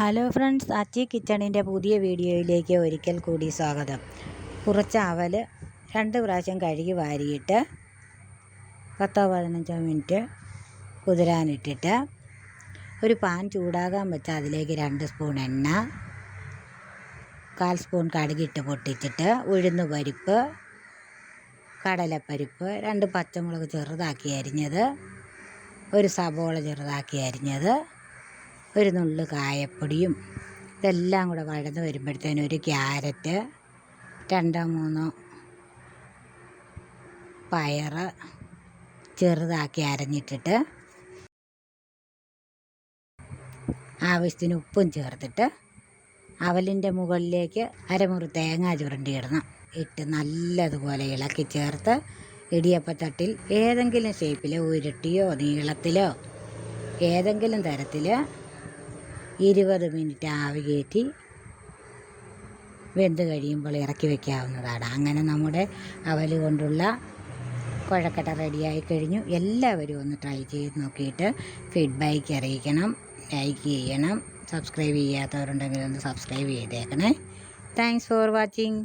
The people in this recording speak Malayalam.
ഹലോ ഫ്രണ്ട്സ് അച്ചി കിച്ചണിന്റെ പുതിയ വീഡിയോയിലേക്ക് ഒരിക്കൽ കൂടി സ്വാഗതം. കുറച്ച് അവൽ രണ്ട് പ്രാവശ്യം കഴുകി വാരിയിട്ട് പത്തോ പതിനഞ്ചോ മിനിറ്റ് കുതിരാനിട്ടിട്ട് ഒരു പാൻ ചൂടാകാൻ വെച്ചാൽ അതിലേക്ക് രണ്ട് സ്പൂൺ എണ്ണ കാൽ സ്പൂൺ കടുകിട്ട് പൊട്ടിച്ചിട്ട് ഉഴുന്ന് പരിപ്പ് കടലപ്പരിപ്പ് രണ്ട് പച്ചമുളക് ചെറുതാക്കി അരിഞ്ഞത് ഒരു സബോള ചെറുതാക്കി അരിഞ്ഞത് ഒരു നുള്ളു കായപ്പൊടിയും ഇതെല്ലാം കൂടെ വഴന്ന് വരുമ്പോഴത്തേനും ഒരു ക്യാരറ്റ് രണ്ടോ മൂന്നോ പയറ് ചെറുതാക്കി അരഞ്ഞിട്ടിട്ട് ആവശ്യത്തിന് ഉപ്പും ചേർത്തിട്ട് അവലിന്റെ മുകളിലേക്ക് അരമുറി തേങ്ങ ചുരണ്ടി ഇടണം. ഇട്ട് നല്ലതുപോലെ ഇളക്കി ചേർത്ത് ഇടിയപ്പത്തട്ടിൽ ഏതെങ്കിലും ഷേപ്പിൽ ഉരുട്ടിയോ നീളത്തിലോ ഏതെങ്കിലും തരത്തിൽ ഇരുപത് മിനിറ്റ് ആവി കയറ്റി വെന്ത് കഴിയുമ്പോൾ ഇറക്കി വയ്ക്കാവുന്നതാണ് അങ്ങനെ നമ്മുടെ അവൽ കൊണ്ടുള്ള കുഴക്കട്ട റെഡിയായി കഴിഞ്ഞു. എല്ലാവരും ഒന്ന് ട്രൈ ചെയ്ത് നോക്കിയിട്ട് ഫീഡ്ബാക്ക് അറിയിക്കണം ലൈക്ക് ചെയ്യണം സബ്സ്ക്രൈബ് ചെയ്യാത്തവരുണ്ടെങ്കിൽ ഒന്ന് സബ്സ്ക്രൈബ് ചെയ്തേക്കണേ. Thanks for watching